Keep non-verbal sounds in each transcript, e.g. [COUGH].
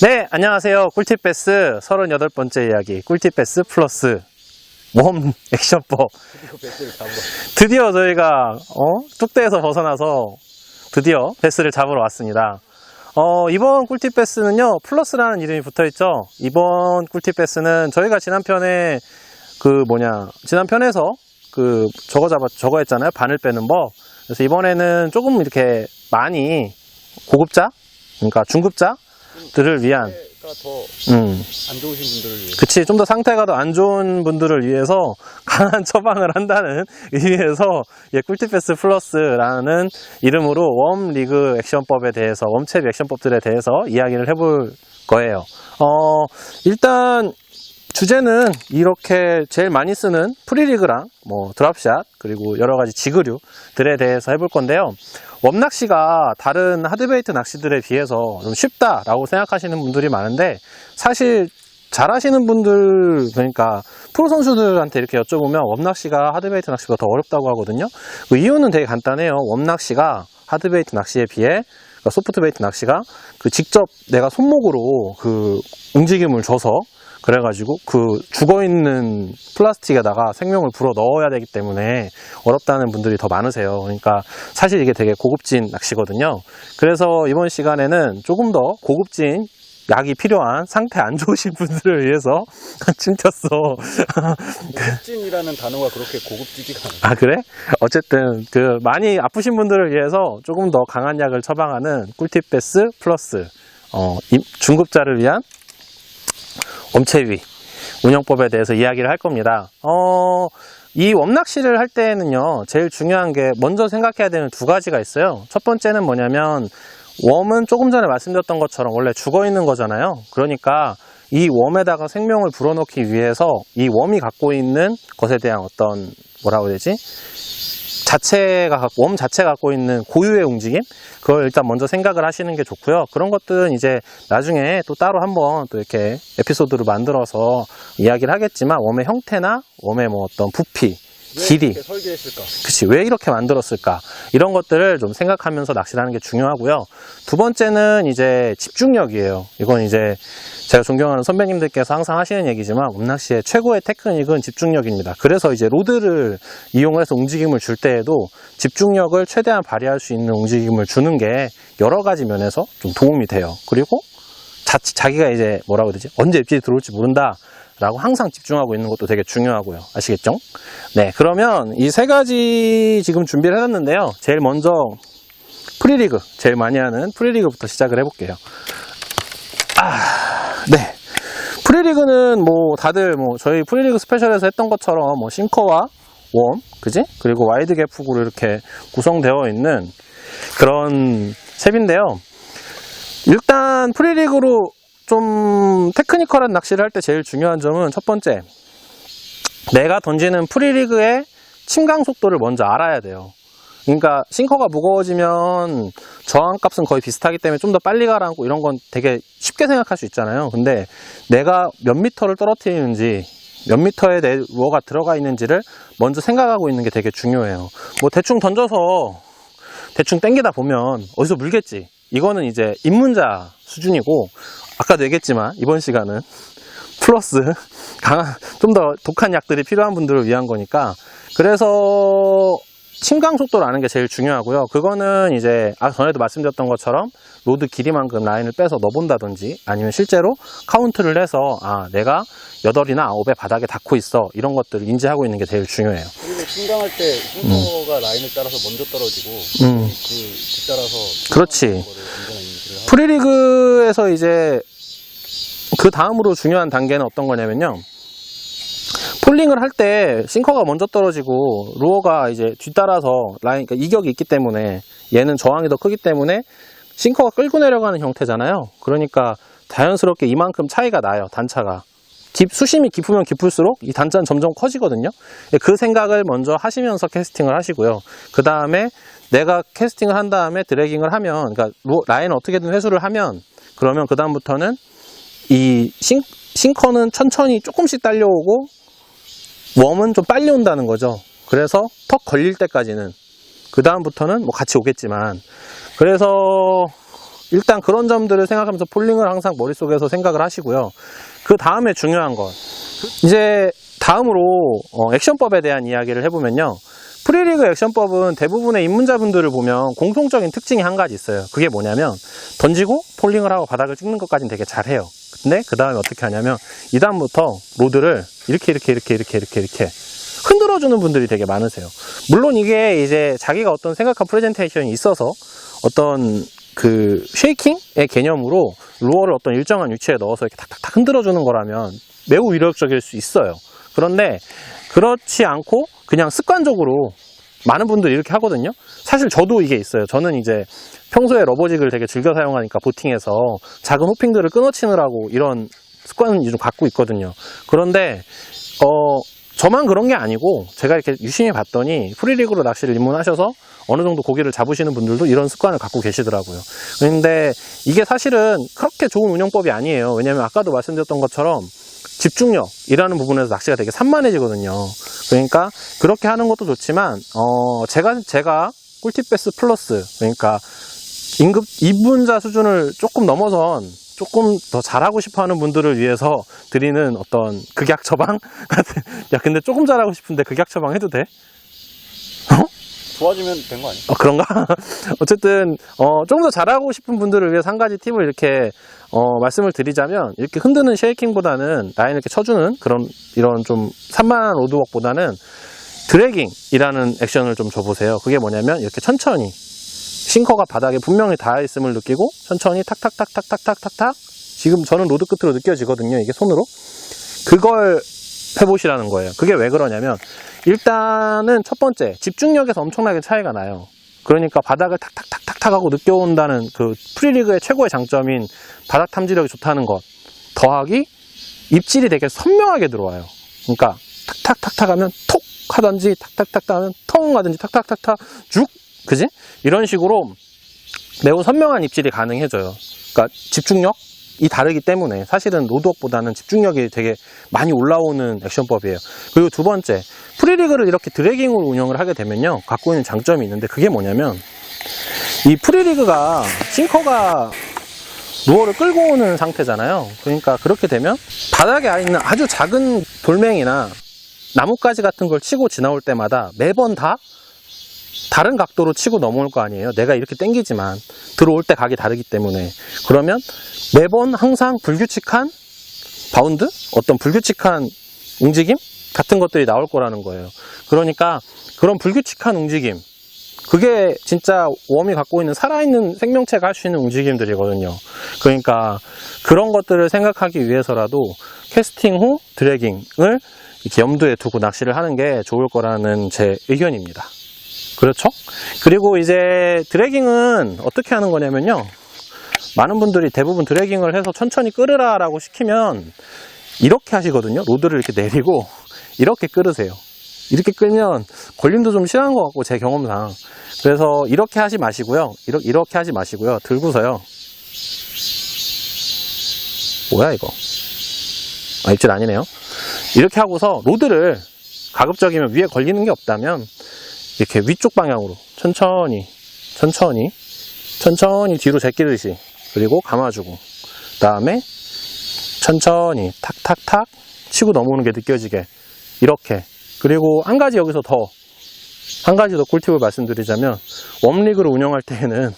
네, 안녕하세요. 꿀팁 베스 38번째 이야기. 꿀팁 베스 플러스 웜 액션법. 드디어 저희가, 어? 뚝대에서 벗어나서 드디어 베스를 잡으러 왔습니다. 어, 이번 꿀팁 베스는요, 플러스라는 이름이 붙어 있죠. 이번 꿀팁 베스는 저희가 지난 편에 그 뭐냐, 지난 편에서 그 저거 잡아, 저거 했잖아요. 바늘 빼는 법. 그래서 이번에는 조금 이렇게 많이 고급자? 그러니까 중급자 들을 위한 더안 음, 좋으신 분들을 위해 그치. 좀 더 상태가 더 안 좋은 분들을 위해서 [LAUGHS] 강한 처방을 한다는 의미에서 예, 꿀팁패스 플러스라는 이름으로 웜 리그 액션법에 대해서, 웜채비 액션법들에 대해서 이야기를 해볼 거예요. 어, 일단 주제는 이렇게 제일 많이 쓰는 프리리그랑 뭐 드랍샷 그리고 여러 가지 지그류들에 대해서 해볼 건데요. 웜낚시가 다른 하드베이트 낚시들에 비해서 좀 쉽다라고 생각하시는 분들이 많은데 사실 잘하시는 분들 그러니까 프로 선수들한테 이렇게 여쭤보면 웜낚시가 하드베이트 낚시보다 더 어렵다고 하거든요. 그 이유는 되게 간단해요. 웜낚시가 하드베이트 낚시에 비해 그러니까 소프트베이트 낚시가 그 직접 내가 손목으로 그 움직임을 줘서 그래가지고 그 죽어있는 플라스틱에다가 생명을 불어 넣어야 되기 때문에 어렵다는 분들이 더 많으세요. 그러니까 사실 이게 되게 고급진 낚시거든요. 그래서 이번 시간에는 조금 더 고급진 약이 필요한 상태 안 좋으신 분들을 위해서 [LAUGHS] 침 튀었어. [LAUGHS] 고급진이라는 단어가 그렇게 고급지지가 않아요. 아 그래? 어쨌든 그 많이 아프신 분들을 위해서 조금 더 강한 약을 처방하는 꿀팁 베스 플러스 어, 임- 중급자를 위한 엄체위 운영법에 대해서 이야기를 할 겁니다. 어, 이 웜낚시를 할 때는요, 제일 중요한 게 먼저 생각해야 되는 두 가지가 있어요. 첫 번째는 뭐냐면, 웜은 조금 전에 말씀드렸던 것처럼 원래 죽어 있는 거잖아요. 그러니까 이 웜에다가 생명을 불어넣기 위해서 이 웜이 갖고 있는 것에 대한 어떤, 뭐라고 해야 되지? 자체가 웜 자체가 갖고 있는 고유의 움직임? 그걸 일단 먼저 생각을 하시는 게 좋고요. 그런 것들은 이제 나중에 또 따로 한번 또 이렇게 에피소드를 만들어서 이야기를 하겠지만 웜의 형태나 웜의 뭐 어떤 부피, 왜 길이, 설계했을까? 그치 왜 이렇게 만들었을까 이런 것들을 좀 생각하면서 낚시를 하는 게 중요하고요. 두 번째는 이제 집중력이에요. 이건 이제 제가 존경하는 선배님들께서 항상 하시는 얘기지만 웜낚시의 최고의 테크닉은 집중력입니다. 그래서 이제 로드를 이용해서 움직임을 줄 때에도 집중력을 최대한 발휘할 수 있는 움직임을 주는 게 여러 가지 면에서 좀 도움이 돼요. 그리고 자, 자기가 이제 뭐라고 해야 되지? 언제 입질이 들어올지 모른다. 라고 항상 집중하고 있는 것도 되게 중요하고요. 아시겠죠? 네, 그러면 이 세 가지 지금 준비를 해놨는데요. 제일 먼저 프리리그, 제일 많이 하는 프리리그부터 시작을 해볼게요. 아, 네. 프리리그는 뭐 다들 뭐 저희 프리리그 스페셜에서 했던 것처럼 뭐 싱커와 웜, 그지? 그리고 와이드 갭 훅으로 이렇게 구성되어 있는 그런 셉인데요. 일단 프리리그로 좀 테크니컬한 낚시를 할 때 제일 중요한 점은 첫 번째, 내가 던지는 프리리그의 침강 속도를 먼저 알아야 돼요. 그러니까 싱커가 무거워지면 저항값은 거의 비슷하기 때문에 좀 더 빨리 가라앉고 이런 건 되게 쉽게 생각할 수 있잖아요. 근데 내가 몇 미터를 떨어뜨리는지 몇 미터에 내 루어가 들어가 있는지를 먼저 생각하고 있는 게 되게 중요해요. 뭐 대충 던져서 대충 땡기다 보면 어디서 물겠지. 이거는 이제 입문자 수준이고 아까도 얘기했지만 이번 시간은 플러스 [LAUGHS] 강한 좀 더 독한 약들이 필요한 분들을 위한 거니까. 그래서 침강 속도를 아는 게 제일 중요하고요. 그거는 이제 아 전에도 말씀드렸던 것처럼 로드 길이만큼 라인을 빼서 넣어본다든지 아니면 실제로 카운트를 해서 아 내가 8이나 9의 바닥에 닿고 있어 이런 것들을 인지하고 있는 게 제일 중요해요. 그리고 충당할 때 싱커가 라인을 따라서 먼저 떨어지고 음. 그 뒤따라서 그렇지. 프리리그에서 이제 그 다음으로 중요한 단계는 어떤 거냐면요. 폴링을 할 때 싱커가 먼저 떨어지고 루어가 이제 뒤따라서 라인 그러니까 이격이 있기 때문에 얘는 저항이 더 크기 때문에 싱커가 끌고 내려가는 형태잖아요. 그러니까 자연스럽게 이만큼 차이가 나요. 단차가. 깊, 수심이 깊으면 깊을수록 이 단차는 점점 커지거든요. 그 생각을 먼저 하시면서 캐스팅을 하시고요. 그 다음에 내가 캐스팅을 한 다음에 드래깅을 하면, 그러니까 로- 라인을 어떻게든 회수를 하면, 그러면 그 다음부터는 이 싱, 싱커는 천천히 조금씩 딸려오고, 웜은 좀 빨리 온다는 거죠. 그래서 턱 걸릴 때까지는, 그 다음부터는 뭐 같이 오겠지만, 그래서 일단 그런 점들을 생각하면서 폴링을 항상 머릿속에서 생각을 하시고요. 그 다음에 중요한 건 이제 다음으로 어, 액션법에 대한 이야기를 해보면요. 프리리그 액션법은 대부분의 입문자분들을 보면 공통적인 특징이 한 가지 있어요. 그게 뭐냐면 던지고 폴링을 하고 바닥을 찍는 것까지는 되게 잘해요. 근데 그 다음에 어떻게 하냐면 이 다음부터 로드를 이렇게 이렇게 이렇게 이렇게 이렇게 이렇게 흔들어주는 분들이 되게 많으세요. 물론 이게 이제 자기가 어떤 생각한 프레젠테이션이 있어서 어떤 그 쉐이킹의 개념으로 루어를 어떤 일정한 위치에 넣어서 이렇게 탁탁탁 흔들어주는 거라면 매우 위력적일 수 있어요. 그런데 그렇지 않고 그냥 습관적으로 많은 분들이 이렇게 하거든요. 사실 저도 이게 있어요. 저는 이제 평소에 러버직을 되게 즐겨 사용하니까 보팅에서 작은 호핑들을 끊어치느라고 이런 습관을 좀 갖고 있거든요. 그런데 어 저만 그런 게 아니고 제가 이렇게 유심히 봤더니 프리리그로 낚시를 입문하셔서 어느 정도 고기를 잡으시는 분들도 이런 습관을 갖고 계시더라고요. 그런데 이게 사실은 그렇게 좋은 운영법이 아니에요. 왜냐하면 아까도 말씀드렸던 것처럼 집중력이라는 부분에서 낚시가 되게 산만해지거든요. 그러니까 그렇게 하는 것도 좋지만 어 제가 제가 꿀팁 베스 플러스 그러니까 임급 입문자 수준을 조금 넘어선 조금 더 잘하고 싶어 하는 분들을 위해서 드리는 어떤 극약 처방 [LAUGHS] 같은 야 근데 조금 잘하고 싶은데 극약 처방 해도 돼? 좋아지면 된 거 아니야? 어, 그런가? [LAUGHS] 어쨌든, 어, 조금 더 잘하고 싶은 분들을 위해서 한 가지 팁을 이렇게, 어, 말씀을 드리자면, 이렇게 흔드는 쉐이킹보다는 라인 이렇게 쳐주는 그런, 이런 좀 산만한 로드웍보다는 드래깅이라는 액션을 좀 줘보세요. 그게 뭐냐면, 이렇게 천천히, 싱커가 바닥에 분명히 닿아 있음을 느끼고, 천천히 탁탁탁탁탁탁탁탁, 지금 저는 로드 끝으로 느껴지거든요. 이게 손으로. 그걸 해보시라는 거예요. 그게 왜 그러냐면, 일단은 첫 번째 집중력에서 엄청나게 차이가 나요. 그러니까 바닥을 탁탁탁탁탁 하고 느껴온다는 그 프리리그의 최고의 장점인 바닥 탐지력이 좋다는 것 더하기 입질이 되게 선명하게 들어와요. 그러니까 탁탁탁탁 하면 톡 하든지 탁탁탁탁 하면 통 하든지 탁탁탁탁 쭉 그지? 이런 식으로 매우 선명한 입질이 가능해져요. 그러니까 집중력 이 다르기 때문에 사실은 로드웍보다는 집중력이 되게 많이 올라오는 액션법이에요. 그리고 두 번째, 프리리그를 이렇게 드래깅으로 운영을 하게 되면요. 갖고 있는 장점이 있는데 그게 뭐냐면 이 프리리그가 싱커가 루어를 끌고 오는 상태잖아요. 그러니까 그렇게 되면 바닥에 있는 아주 작은 돌멩이나 나뭇가지 같은 걸 치고 지나올 때마다 매번 다 다른 각도로 치고 넘어올 거 아니에요. 내가 이렇게 땡기지만 들어올 때 각이 다르기 때문에 그러면 매번 항상 불규칙한 바운드, 어떤 불규칙한 움직임 같은 것들이 나올 거라는 거예요. 그러니까 그런 불규칙한 움직임, 그게 진짜 웜이 갖고 있는 살아있는 생명체가 할 수 있는 움직임들이거든요. 그러니까 그런 것들을 생각하기 위해서라도 캐스팅 후 드래깅을 염두에 두고 낚시를 하는 게 좋을 거라는 제 의견입니다. 그렇죠? 그리고 이제 드래깅은 어떻게 하는 거냐면요. 많은 분들이 대부분 드래깅을 해서 천천히 끌으라 라고 시키면 이렇게 하시거든요. 로드를 이렇게 내리고 이렇게 끌으세요. 이렇게 끌면 걸림도 좀 심한 것 같고 제 경험상 그래서 이렇게 하지 마시고요. 이렇게, 이렇게 하지 마시고요. 들고서요. 뭐야 이거? 아 입질 아니네요. 이렇게 하고서 로드를 가급적이면 위에 걸리는 게 없다면 이렇게 위쪽 방향으로 천천히 천천히 천천히 뒤로 제끼듯이 그리고 감아주고 그 다음에 천천히 탁탁탁 치고 넘어오는 게 느껴지게 이렇게. 그리고 한 가지 여기서 더 한 가지 더 꿀팁을 말씀드리자면 웜리그를 운영할 때에는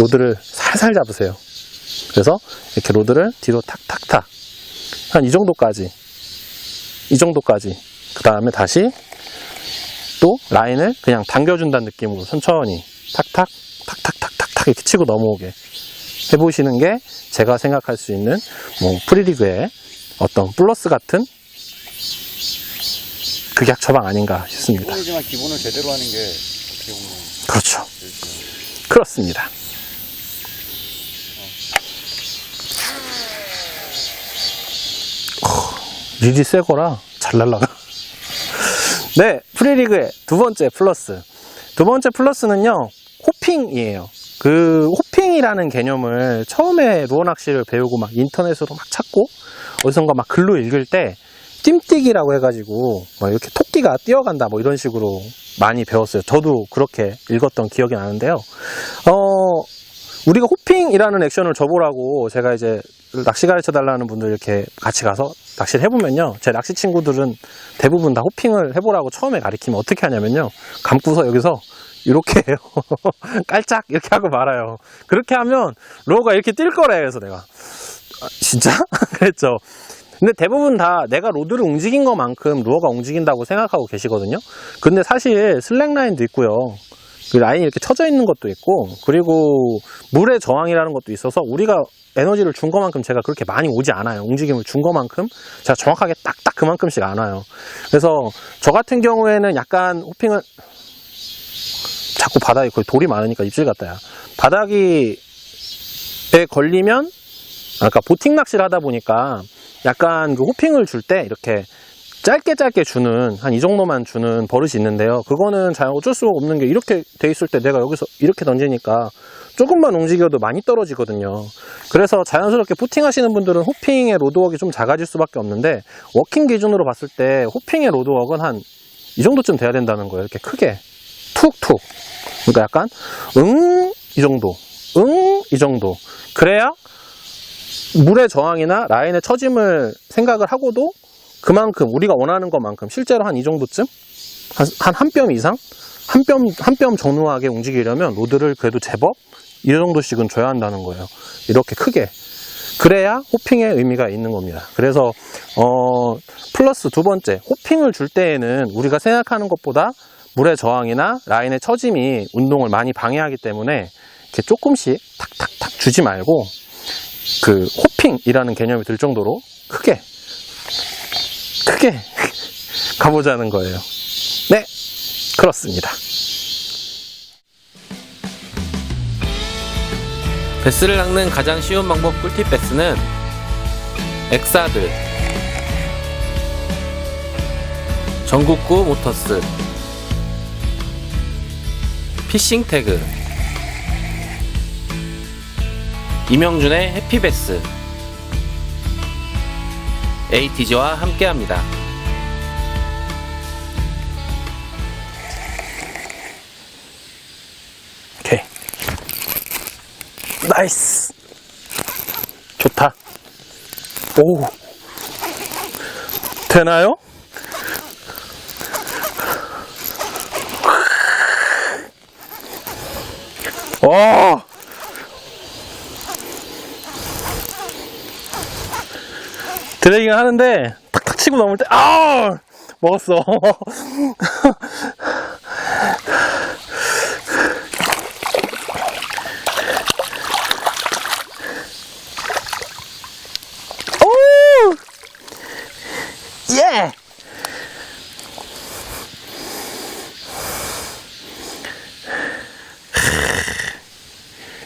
로드를 살살 잡으세요. 그래서 이렇게 로드를 뒤로 탁탁탁 한 이 정도까지 이 정도까지 그 다음에 다시 또 라인을 그냥 당겨준다는 느낌으로 천천히 탁탁 탁탁탁탁탁 이렇게 치고 넘어오게 해보시는 게 제가 생각할 수 있는 뭐 프리리그의 어떤 플러스 같은 극약 처방 아닌가 싶습니다. 기본이지만 기본을 제대로 하는 게 어떻게 보면 그렇죠. 제일 그렇습니다. 어, 릴이 세거라 잘 날라가. 네, 프리리그의 두 번째 플러스. 두 번째 플러스는요, 호핑이에요. 그 호핑이라는 개념을 처음에 루어 낚시를 배우고 막 인터넷으로 막 찾고 어디선가 막 글로 읽을 때 뜀뛰기라고 해가지고 막 이렇게 토끼가 뛰어간다 뭐 이런 식으로 많이 배웠어요. 저도 그렇게 읽었던 기억이 나는데요. 어, 우리가 호핑이라는 액션을 줘보라고 제가 이제 낚시 가르쳐 달라는 분들 이렇게 같이 가서 낚시를 해보면요. 제 낚시 친구들은 대부분 다 호핑을 해보라고 처음에 가르치면 어떻게 하냐면요. 감고서 여기서 이렇게 해요. [LAUGHS] 깔짝 이렇게 하고 말아요. 그렇게 하면 로우가 이렇게 뛸 거래. 그래서 내가 아, 진짜? [LAUGHS] 그랬죠. 근데 대부분 다 내가 로드를 움직인 것만큼 루어가 움직인다고 생각하고 계시거든요. 근데 사실 슬랙 라인도 있고요. 그 라인이 이렇게 쳐져 있는 것도 있고, 그리고 물의 저항이라는 것도 있어서 우리가 에너지를 준 것만큼 제가 그렇게 많이 오지 않아요. 움직임을 준 것만큼 제가 정확하게 딱딱 그만큼씩 안 와요. 그래서 저 같은 경우에는 약간 호핑을 자꾸 바닥에 거의 돌이 많으니까 입질 같다. 야. 바닥이 에 걸리면 아, 그러니까 보팅 낚시를 하다 보니까 약간 그 호핑을 줄 때 이렇게 짧게 짧게 주는 한 이 정도만 주는 버릇이 있는데요. 그거는 잘 어쩔 수가 없는 게 이렇게 돼 있을 때 내가 여기서 이렇게 던지니까 조금만 움직여도 많이 떨어지거든요. 그래서 자연스럽게 포팅 하시는 분들은 호핑의 로드웍이 좀 작아질 수밖에 없는데 워킹 기준으로 봤을 때 호핑의 로드웍은 한 이 정도쯤 돼야 된다는 거예요. 이렇게 크게 툭툭. 그러니까 약간 응 이 정도, 응 이 정도. 그래야 물의 저항이나 라인의 처짐을 생각을 하고도 그만큼 우리가 원하는 것만큼 실제로 한 이 정도쯤 한한뼘 이상 한뼘한뼘 정루하게 움직이려면 로드를 그래도 제법 이 정도씩은 줘야 한다는 거예요. 이렇게 크게 그래야 호핑의 의미가 있는 겁니다. 그래서 어 플러스 두 번째 호핑을 줄 때에는 우리가 생각하는 것보다 물의 저항이나 라인의 처짐이 운동을 많이 방해하기 때문에 이렇게 조금씩 탁탁탁 주지 말고 그 호핑이라는 개념이 들 정도로 크게 크게 가보자는 거예요. 네, 그렇습니다. 베스를 낚는 가장 쉬운 방법 꿀팁 베스는 엑사드 전국구 모터스 피싱 태그 이명준의 해피베스 에이티즈와 함께합니다. 나이스. 좋다. 오. 되나요? 와. 드래깅 하는데 탁탁 치고 넘을 때, 아! 먹었어. [LAUGHS]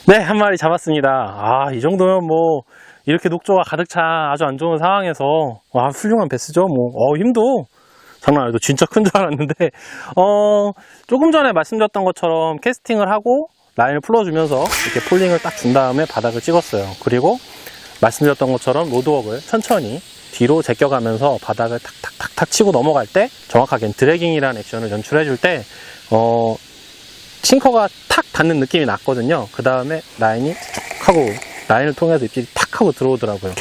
네, 한 마리 잡았습니다. 아, 이 정도면 뭐, 이렇게 녹조가 가득 차 아주 안 좋은 상황에서, 와, 훌륭한 베스죠. 뭐, 어, 힘도 장난 아니고 진짜 큰 줄 알았는데, [LAUGHS] 어, 조금 전에 말씀드렸던 것처럼 캐스팅을 하고, 라인을 풀어주면서 이렇게 폴링을 딱 준 다음에 바닥을 찍었어요. 그리고 말씀드렸던 것처럼 로드웍을 천천히 뒤로 제껴가면서 바닥을 탁탁탁탁 치고 넘어갈 때 정확하게 드래깅이라는 액션을 연출해 줄 때, 어, 싱커가 탁 닿는 느낌이 났거든요. 그 다음에 라인이 쭉 하고, 라인을 통해서 입질이 탁 하고 들어오더라고요.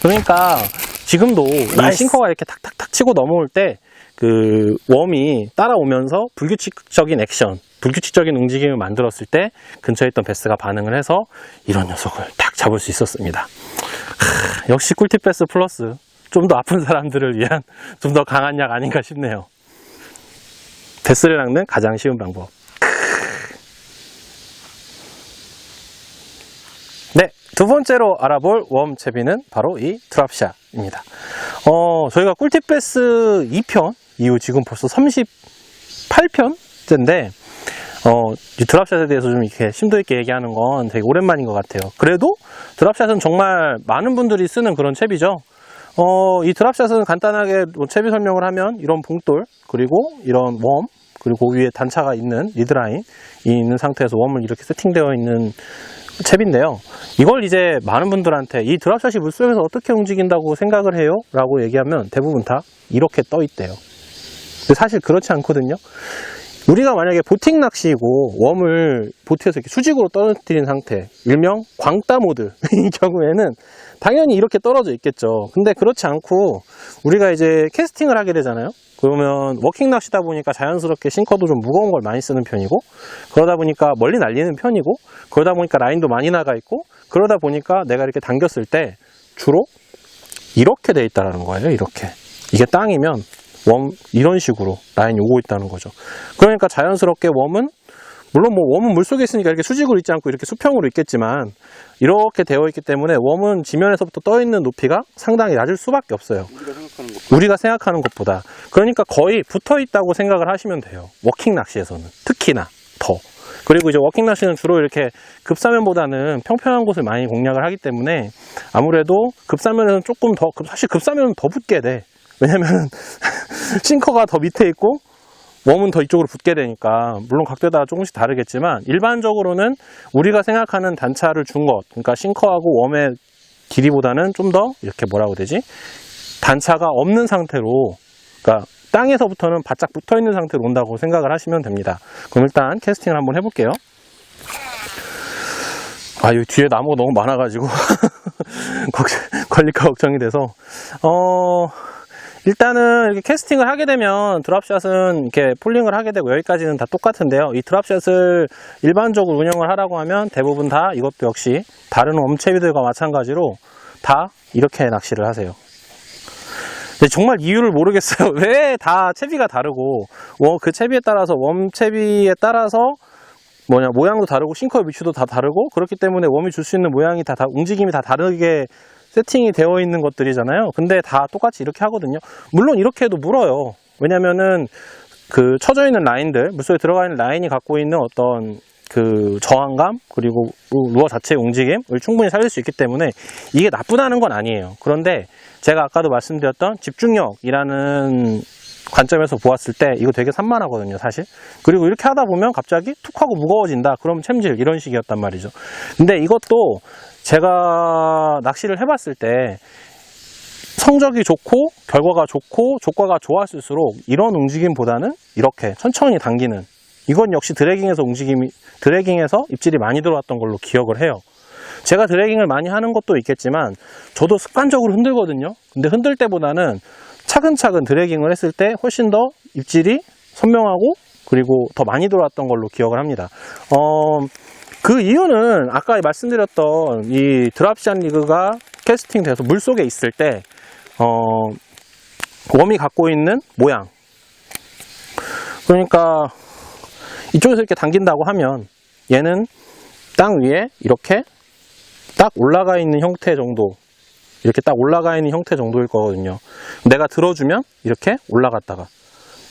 그러니까 지금도 이 나이스. 싱커가 이렇게 탁탁탁 치고 넘어올 때, 그 웜이 따라오면서 불규칙적인 액션, 불규칙적인 움직임을 만들었을 때 근처에 있던 베스가 반응을 해서 이런 녀석을 딱 잡을 수 있었습니다. 하, 역시 꿀팁 베스 플러스 좀 더 아픈 사람들을 위한 좀 더 강한 약 아닌가 싶네요. 베스를 낚는 가장 쉬운 방법. 네, 두 번째로 알아볼 웜 채비는 바로 이 드랍샷입니다. 어, 저희가 꿀팁 베스 2편 이후 지금 벌써 38편째인데 어, 이 드랍샷에 대해서 좀 이렇게 심도 있게 얘기하는 건 되게 오랜만인 것 같아요. 그래도 드랍샷은 정말 많은 분들이 쓰는 그런 채비죠. 어, 이 드랍샷은 간단하게 뭐 채비 설명을 하면 이런 봉돌, 그리고 이런 웜, 그리고 그 위에 단차가 있는 리드라인이 있는 상태에서 웜을 이렇게 세팅되어 있는 채비인데요. 이걸 이제 많은 분들한테 이 드랍샷이 물속에서 어떻게 움직인다고 생각을 해요? 라고 얘기하면 대부분 다 이렇게 떠 있대요. 사실 그렇지 않거든요. 우리가 만약에 보팅 낚시이고 웜을 보트에서 이렇게 수직으로 떨어뜨린 상태, 일명 광따 모드 [LAUGHS] 이 경우에는 당연히 이렇게 떨어져 있겠죠. 근데 그렇지 않고 우리가 이제 캐스팅을 하게 되잖아요. 그러면 워킹 낚시다 보니까 자연스럽게 싱커도 좀 무거운 걸 많이 쓰는 편이고 그러다 보니까 멀리 날리는 편이고 그러다 보니까 라인도 많이 나가 있고 그러다 보니까 내가 이렇게 당겼을 때 주로 이렇게 돼 있다라는 거예요. 이렇게 이게 땅이면 웜 이런 식으로 라인이 오고 있다는 거죠. 그러니까 자연스럽게 웜은 물론 뭐 웜은 물속에 있으니까 이렇게 수직으로 있지 않고 이렇게 수평으로 있겠지만 이렇게 되어 있기 때문에 웜은 지면에서부터 떠 있는 높이가 상당히 낮을 수밖에 없어요. 우리가 생각하는 것 우리가 생각하는 것보다 그러니까 거의 붙어 있다고 생각을 하시면 돼요. 워킹 낚시에서는 특히나 더 그리고 이제 워킹 낚시는 주로 이렇게 급사면보다는 평평한 곳을 많이 공략을 하기 때문에 아무래도 급사면에서는 조금 더 급- 사실 급사면은 더 붙게 돼. 왜냐면 [LAUGHS] 싱커가 더 밑에 있고 웜은 더 이쪽으로 붙게 되니까 물론 각도에 따라 조금씩 다르겠지만 일반적으로는 우리가 생각하는 단차를 준 것 그러니까 싱커하고 웜의 길이보다는 좀 더 이렇게 뭐라고 되지 단차가 없는 상태로 그러니까 땅에서부터는 바짝 붙어 있는 상태로 온다고 생각을 하시면 됩니다. 그럼 일단 캐스팅을 한번 해볼게요. 아, 여기 뒤에 나무가 너무 많아가지고 [LAUGHS] 걸릴까 걱정이 돼서 어 일단은 이렇게 캐스팅을 하게 되면 드랍샷은 이렇게 폴링을 하게 되고 여기까지는 다 똑같은데요. 이 드랍샷을 일반적으로 운영을 하라고 하면 대부분 다 이것도 역시 다른 웜채비들과 마찬가지로 다 이렇게 낚시를 하세요. 정말 이유를 모르겠어요. [LAUGHS] 왜 다 채비가 다르고 워- 그 채비에 따라서 웜 채비에 따라서 뭐냐 모양도 다르고 싱커의 위치도 다 다르고 그렇기 때문에 웜이 줄 수 있는 모양이 다, 다 움직임이 다 다르게 세팅이 되어 있는 것들이잖아요. 근데 다 똑같이 이렇게 하거든요. 물론 이렇게 해도 물어요. 왜냐면은 그 쳐져 있는 라인들 물속에 들어가 있는 라인이 갖고 있는 어떤 그 저항감 그리고 루어 자체의 움직임을 충분히 살릴 수 있기 때문에 이게 나쁘다는 건 아니에요. 그런데 제가 아까도 말씀드렸던 집중력이라는 관점에서 보았을 때 이거 되게 산만하거든요, 사실. 그리고 이렇게 하다 보면 갑자기 툭 하고 무거워진다. 그럼 챔질 이런 식이었단 말이죠. 근데 이것도 제가 낚시를 해봤을 때 성적이 좋고 결과가 좋고 조과가 좋았을수록 이런 움직임보다는 이렇게 천천히 당기는 이건 역시 드래깅에서 움직임이 드래깅에서 입질이 많이 들어왔던 걸로 기억을 해요. 제가 드래깅을 많이 하는 것도 있겠지만 저도 습관적으로 흔들거든요. 근데 흔들 때보다는 차근차근 드래깅을 했을 때 훨씬 더 입질이 선명하고 그리고 더 많이 들어왔던 걸로 기억을 합니다. 어, 그 이유는 아까 말씀드렸던 이 드랍샷 리그가 캐스팅 돼서 물 속에 있을 때 어, 웜이 갖고 있는 모양. 그러니까 이쪽에서 이렇게 당긴다고 하면 얘는 땅 위에 이렇게 딱 올라가 있는 형태 정도 이렇게 딱 올라가 있는 형태 정도일 거거든요. 내가 들어주면 이렇게 올라갔다가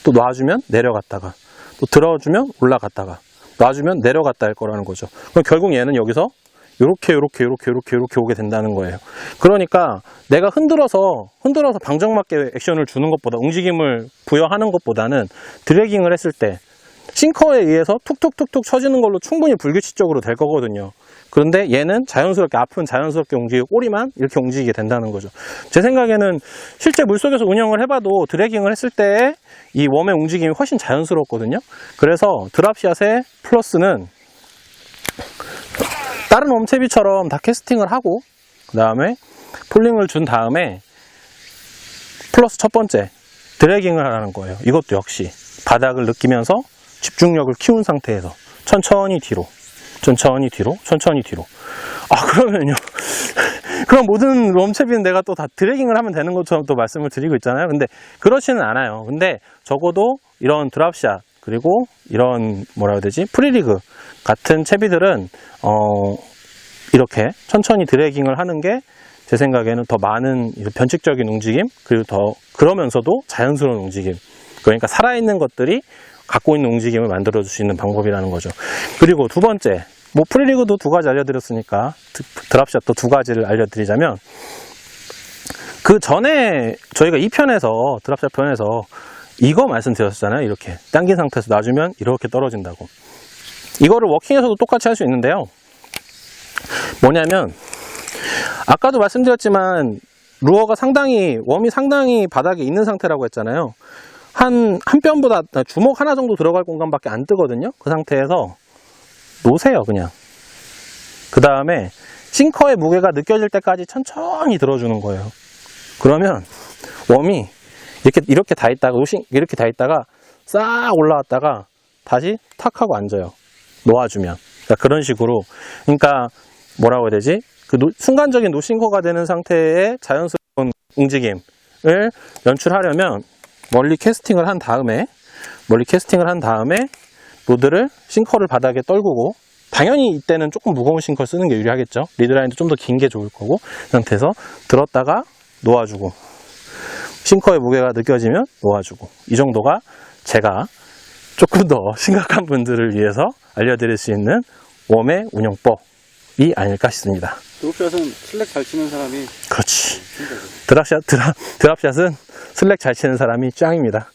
또 놔주면 내려갔다가 또 들어주면 올라갔다가 놔주면 내려갔다 할 거라는 거죠. 그럼 결국 얘는 여기서 이렇게 이렇게 이렇게 이렇게 이렇게 오게 된다는 거예요. 그러니까 내가 흔들어서 흔들어서 방정맞게 액션을 주는 것보다 움직임을 부여하는 것보다는 드래깅을 했을 때 싱커에 의해서 툭툭툭툭 쳐지는 걸로 충분히 불규칙적으로 될 거거든요. 그런데 얘는 자연스럽게 앞은 자연스럽게 움직이고 꼬리만 이렇게 움직이게 된다는 거죠. 제 생각에는 실제 물속에서 운영을 해봐도 드래깅을 했을 때 이 웜의 움직임이 훨씬 자연스럽거든요. 그래서 드랍샷의 플러스는 다른 웜채비처럼 다 캐스팅을 하고 그 다음에 폴링을 준 다음에 플러스 첫 번째 드래깅을 하라는 거예요. 이것도 역시 바닥을 느끼면서 집중력을 키운 상태에서 천천히 뒤로 천천히 뒤로? 천천히 뒤로. 아 [LAUGHS] 그러면요. 그럼 모든 럼채비는 내가 또 다 드래깅을 하면 되는 것처럼 또 말씀을 드리고 있잖아요. 근데 그렇지는 않아요. 근데 적어도 이런 드랍샷 그리고 이런 뭐라 해야 되지? 프리리그 같은 채비들은 어 이렇게 천천히 드래깅을 하는 게 제 생각에는 더 많은 변칙적인 움직임 그리고 더 그러면서도 자연스러운 움직임. 그러니까 살아있는 것들이 갖고 있는 움직임을 만들어 줄 수 있는 방법이라는 거죠. 그리고 두 번째, 뭐 프리리그도 두 가지 알려드렸으니까 드- 드랍샷도 두 가지를 알려드리자면 그 전에 저희가 2편에서 드랍샷 편에서 이거 말씀드렸잖아요. 이렇게 당긴 상태에서 놔주면 이렇게 떨어진다고. 이거를 워킹에서도 똑같이 할 수 있는데요. 뭐냐면 아까도 말씀드렸지만 루어가 상당히 웜이 상당히 바닥에 있는 상태라고 했잖아요. 한, 한 뼘보다 주먹 하나 정도 들어갈 공간밖에 안 뜨거든요. 그 상태에서 놓으세요, 그냥. 그 다음에 싱커의 무게가 느껴질 때까지 천천히 들어주는 거예요. 그러면 웜이 이렇게, 이렇게 다 있다가, 이렇게 다 있다가 싹 올라왔다가 다시 탁 하고 앉아요. 놓아주면. 그러니까 그런 식으로. 그러니까 뭐라고 해야 되지? 그 노- 순간적인 노싱커가 되는 상태의 자연스러운 움직임을 연출하려면 멀리 캐스팅을 한 다음에 멀리 캐스팅을 한 다음에 로드를 싱커를 바닥에 떨구고 당연히 이때는 조금 무거운 싱커를 쓰는 게 유리하겠죠. 리드라인도 좀 더 긴 게 좋을 거고 그 상태에서 들었다가 놓아주고 싱커의 무게가 느껴지면 놓아주고 이 정도가 제가 조금 더 [LAUGHS] 심각한 분들을 위해서 알려드릴 수 있는 웜의 운영법이 아닐까 싶습니다. 드롭샷은 슬랙 잘 치는 사람이 그렇지. 드랍샷, 드랍, 드랍샷은 슬랙 잘 치는 사람이 짱입니다.